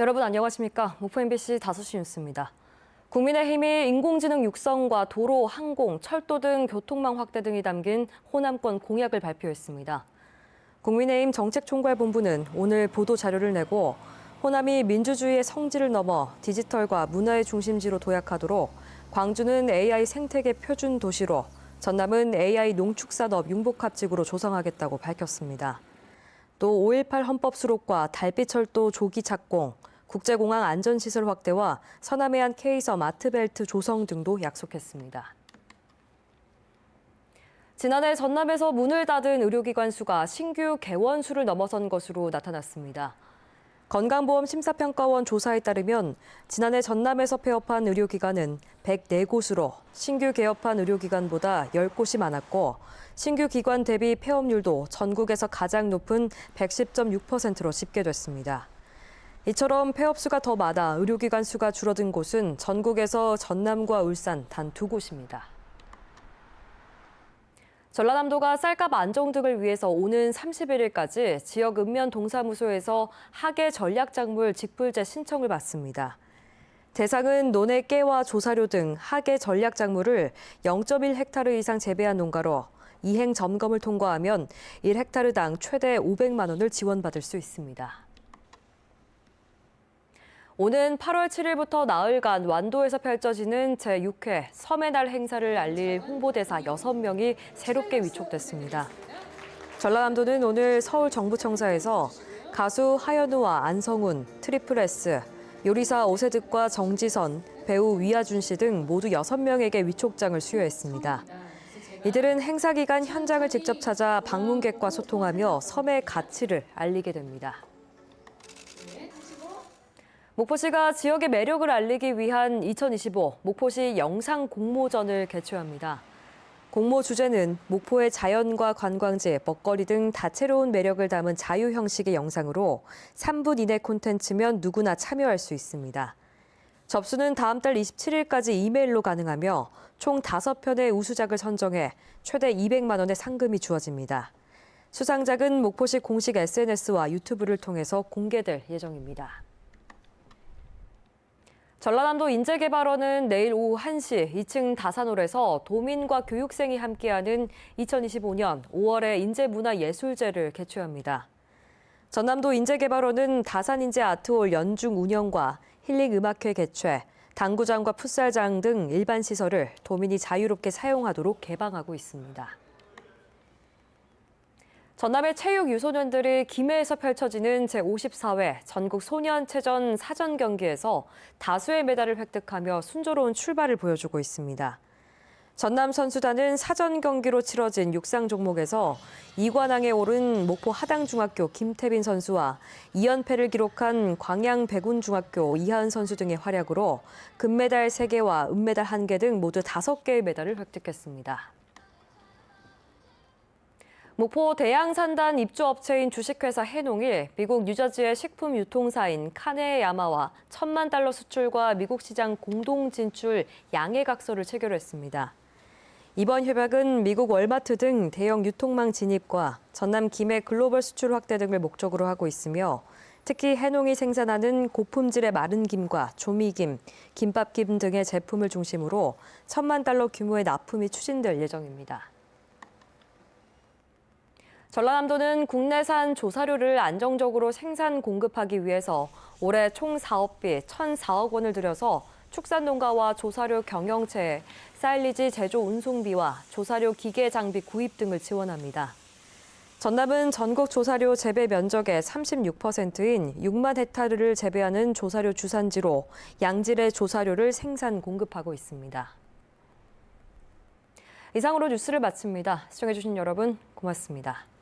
여러분 안녕하십니까? 목포 MBC 5시 뉴스입니다. 국민의힘이 인공지능 육성과 도로, 항공, 철도 등 교통망 확대 등이 담긴 호남권 공약을 발표했습니다. 국민의힘 정책총괄본부는 오늘 보도 자료를 내고 호남이 민주주의의 성지를 넘어 디지털과 문화의 중심지로 도약하도록 광주는 AI 생태계 표준 도시로 전남은 AI 농축산업 융복합지구로 조성하겠다고 밝혔습니다. 또 5.18 헌법 수록과 달빛철도 조기 착공, 국제공항 안전시설 확대와 서남해안 K섬 아트벨트 조성 등도 약속했습니다. 지난해 전남에서 문을 닫은 의료기관 수가 신규 개원 수를 넘어선 것으로 나타났습니다. 건강보험 심사평가원 조사에 따르면 지난해 전남에서 폐업한 의료기관은 104곳으로 신규 개업한 의료기관보다 10곳이 많았고 신규 기관 대비 폐업률도 전국에서 가장 높은 110.6%로 집계됐습니다. 이처럼 폐업 수가 더 많아 의료기관 수가 줄어든 곳은 전국에서 전남과 울산 단 두 곳입니다. 전라남도가 쌀값 안정 등을 위해서 오는 31일까지 지역 읍면 동사무소에서 하계 전략작물 직불제 신청을 받습니다. 대상은 논의 깨와 조사료 등 하계 전략작물을 0.1헥타르 이상 재배한 농가로 이행 점검을 통과하면 1헥타르당 최대 500만 원을 지원받을 수 있습니다. 오는 8월 7일부터 나흘간 완도에서 펼쳐지는 제6회 섬의 날 행사를 알릴 홍보대사 6명이 새롭게 위촉됐습니다. 전라남도는 오늘 서울 정부청사에서 가수 하현우와 안성훈, 트리플 S, 요리사 오세득과 정지선, 배우 위아준 씨 등 모두 6명에게 위촉장을 수여했습니다. 이들은 행사 기간 현장을 직접 찾아 방문객과 소통하며 섬의 가치를 알리게 됩니다. 목포시가 지역의 매력을 알리기 위한 2025 목포시 영상 공모전을 개최합니다. 공모 주제는 목포의 자연과 관광지, 먹거리 등 다채로운 매력을 담은 자유 형식의 영상으로 3분 이내 콘텐츠면 누구나 참여할 수 있습니다. 접수는 다음 달 27일까지 이메일로 가능하며 총 5편의 우수작을 선정해 최대 200만 원의 상금이 주어집니다. 수상작은 목포시 공식 SNS와 유튜브를 통해서 공개될 예정입니다. 전라남도 인재개발원은 내일 오후 1시 2층 다산홀에서 도민과 교육생이 함께하는 2025년 5월의 인재문화예술제를 개최합니다. 전남도 인재개발원은 다산인재 아트홀 연중 운영과 힐링음악회 개최, 당구장과 풋살장 등 일반 시설을 도민이 자유롭게 사용하도록 개방하고 있습니다. 전남의 체육 유소년들이 김해에서 펼쳐지는 제54회 전국 소년체전 사전 경기에서 다수의 메달을 획득하며 순조로운 출발을 보여주고 있습니다. 전남 선수단은 사전 경기로 치러진 육상 종목에서 2관왕에 오른 목포 하당중학교 김태빈 선수와 2연패를 기록한 광양 백운중학교 이하은 선수 등의 활약으로 금메달 3개와 은메달 1개 등 모두 5개의 메달을 획득했습니다. 목포 대양산단 입주업체인 주식회사 해농이 미국 뉴저지의 식품 유통사인 카네 야마와 천만 달러 수출과 미국 시장 공동 진출 양해각서를 체결했습니다. 이번 협약은 미국 월마트 등 대형 유통망 진입과 전남 김해 글로벌 수출 확대 등을 목적으로 하고 있으며 특히 해농이 생산하는 고품질의 마른 김과 조미김, 김밥김 등의 제품을 중심으로 천만 달러 규모의 납품이 추진될 예정입니다. 전라남도는 국내산 조사료를 안정적으로 생산 공급하기 위해서 올해 총 사업비 1,004억 원을 들여서 축산농가와 조사료 경영체에 사일리지 제조 운송비와 조사료 기계 장비 구입 등을 지원합니다. 전남은 전국 조사료 재배 면적의 36%인 6만 헥타르를 재배하는 조사료 주산지로 양질의 조사료를 생산 공급하고 있습니다. 이상으로 뉴스를 마칩니다. 시청해주신 여러분 고맙습니다.